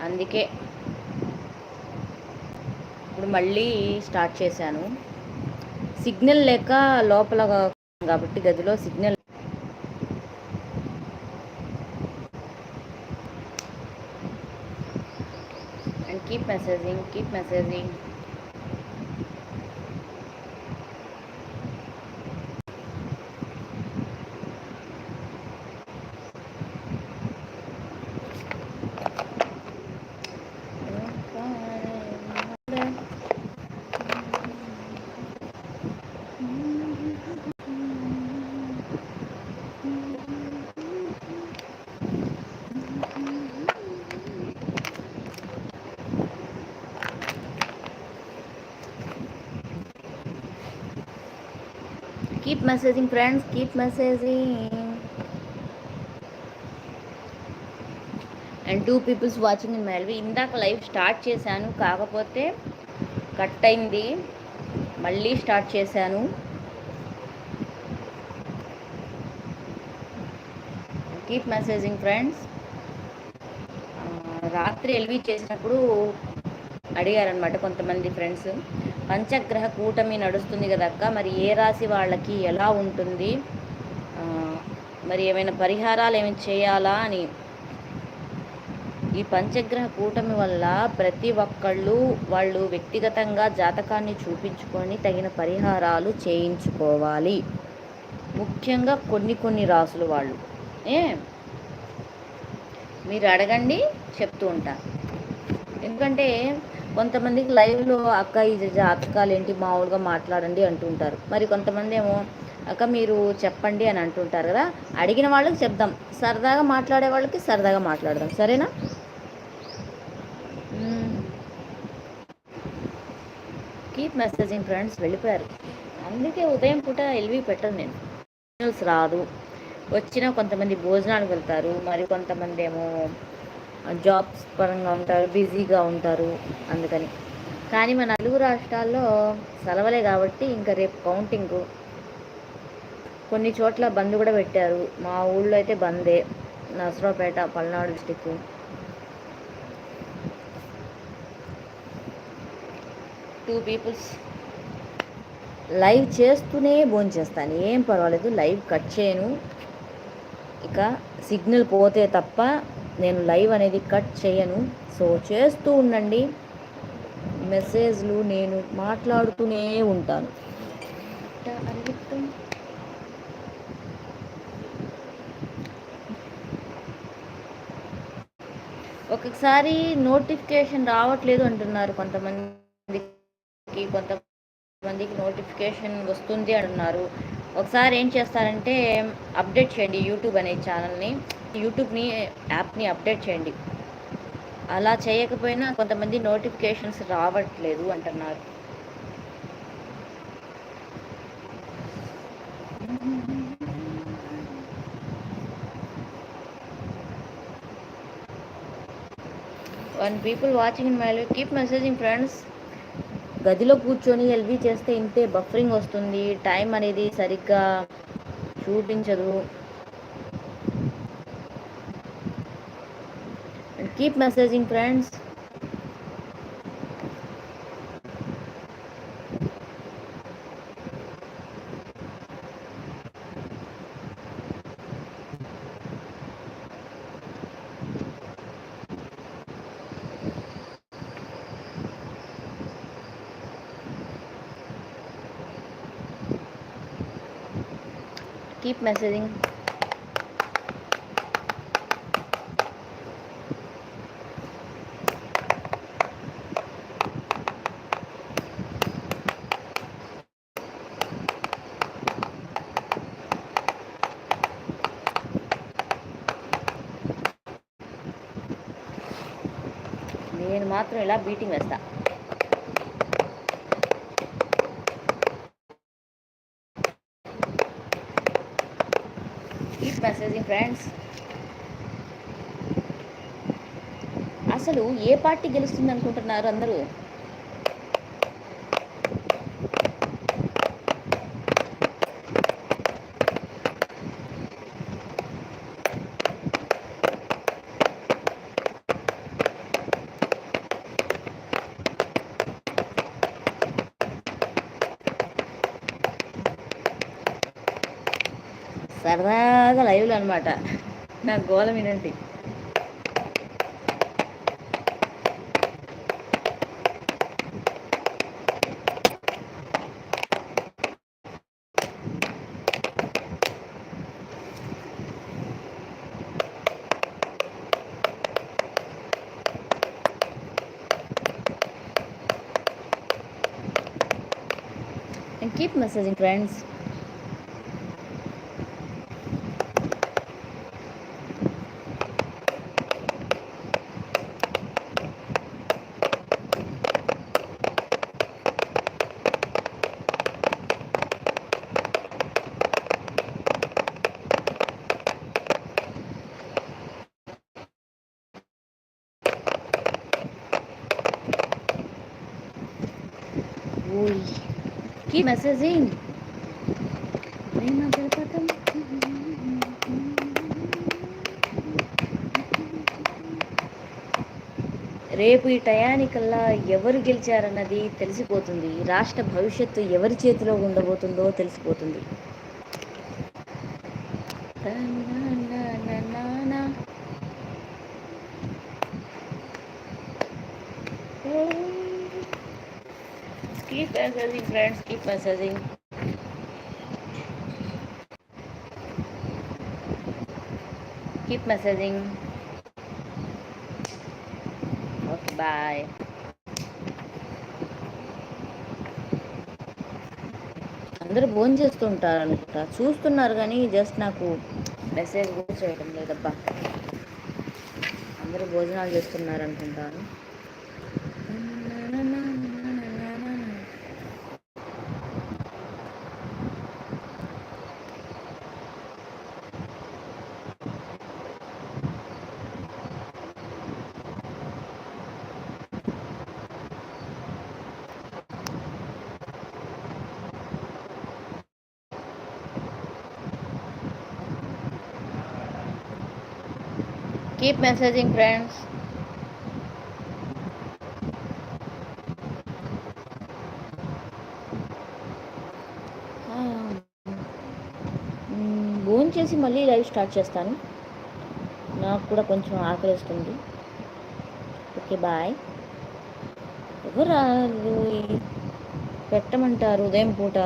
అందుకే ఇప్పుడు మళ్ళీ స్టార్ట్ చేశాను. సిగ్నల్ లేక లోపల కాబట్టి గదిలో signal and keep messaging keep messaging keep messaging friends keep messaging and two peoples watching in మైల్వి ఇందాక లైవ్ స్టార్ట్ చేశాను కాకపోతే కట్ అయింది. మళ్ళీ స్టార్ట్ చేశాను. కీప్ మెసేజింగ్ ఫ్రెండ్స్ రాత్రి ఎల్వి చేసినప్పుడు అడిగారనమాట కొంతమంది ఫ్రెండ్స్ పంచగ్రహ కూటమి నడుస్తుంది కదక్క మరి ఏ రాశి వాళ్ళకి ఎలా ఉంటుంది? మరి ఏమైనా పరిహారాలు ఏమైనా చేయాలా అని. ఈ పంచగ్రహ కూటమి వల్ల ప్రతి ఒక్కళ్ళు వాళ్ళు వ్యక్తిగతంగా జాతకాన్ని చూపించుకొని తగిన పరిహారాలు చేయించుకోవాలి. ముఖ్యంగా కొన్ని కొన్ని రాసులు వాళ్ళు. ఏ? మీరు అడగండి చెప్తూ ఉంటా. ఎందుకంటే కొంతమందికి లైవ్లో అక్క ఇది జాతకాలు ఏంటి? మామూలుగా మాట్లాడండి అంటుంటారు. మరి కొంతమంది ఏమో అక్క మీరు చెప్పండి అని అంటుంటారు కదా. అడిగిన వాళ్ళకి చెప్దాం. సరదాగా మాట్లాడే వాళ్ళకి సరదాగా మాట్లాడదాం. సరేనా? కీప్ మెసేజింగ్ ఫ్రెండ్స్ వెళ్ళిపోయారు. అందుకే ఉదయం పూట ఎల్వి పెట్టను నేను. రాదు. వచ్చిన కొంతమంది భోజనాలకు వెళ్తారు. మరి కొంతమంది ఏమో జాబ్స్ పరంగా ఉంటారు బిజీగా ఉంటారు అందుకని. కానీ మన నలుగు రాష్ట్రాల్లో సెలవులే కాబట్టి ఇంకా రేపు కౌంటింగ్. కొన్ని చోట్ల బంద్ కూడా పెట్టారు. మా ఊళ్ళో అయితే బందే. Narasaraopet Palnadu district two peoples live చేస్తూనే చేస్తాను. ఏం పర్వాలేదు. లైవ్ కట్ చేయను. ఇక సిగ్నల్ పోతే తప్ప నేను లైవ్ అనేది కట్ చేయను. సో చేస్తూ ఉండండి. మెసేజ్లు నేను మాట్లాడుతూనే ఉంటాను. ఒక్కొక్కసారి నోటిఫికేషన్ రావట్లేదు అంటున్నారు కొంతమందికి కొంతమందికి నోటిఫికేషన్ వస్తుంది అంటున్నారు. ఒకసారి ఏం చేస్తారంటే అప్డేట్ చేయండి యూట్యూబ్ అనే ఛానల్ని. యూట్యూబ్ని యాప్ని అప్డేట్ చేయండి. అలా చేయకపోయినా కొంతమంది నోటిఫికేషన్స్ రావట్లేదు అంటున్నారు. One people watching in my keep messaging friends గదిలో కూర్చొని ఎల్వి చేస్తే ఇంతే బఫరింగ్ వస్తుంది. టైం అనేది సరిగ్గా చూపించదు. Keep messaging friends keep messaging నేను మాత్రం ఇలా బీటింగ్ వేస్తా. కీప్ మెసేజింగ్ ఫ్రెండ్స్ అసలు ఏ పార్టీ గెలుస్తుంది అనుకుంటున్నారు అందరూ? సరదాగా లైవ్లు అనమాట నా గోల వినండి and keep messaging friends Keep messaging. ప్రేమ రేపు ఈ టయానికల్లా ఎవరు గెలిచారన్నది తెలిసిపోతుంది. రాష్ట్ర భవిష్యత్తు ఎవరి చేతిలో ఉండబోతుందో తెలిసిపోతుంది. Keep messaging, friends. Keep messaging. Keep messaging. Okay, bye. అందరూ ఫోన్ చేస్తుంటారు అనుకుంటా చూస్తున్నారు కానీ జస్ట్ నాకు మెసేజ్ కూడా చేయడం లేదబ్బా అందరూ భోజనాలు చేస్తున్నారు అనుకుంటాను కీప్ మెసేజింగ్ ఫ్రెండ్స్ భోజనం చేసి మళ్ళీ లైవ్ స్టార్ట్ చేస్తాను. నాకు కూడా కొంచెం ఆకలిస్తుంది. ఓకే బాయ్ ఎవరు పెట్టమంటారు ఉదయం పూట.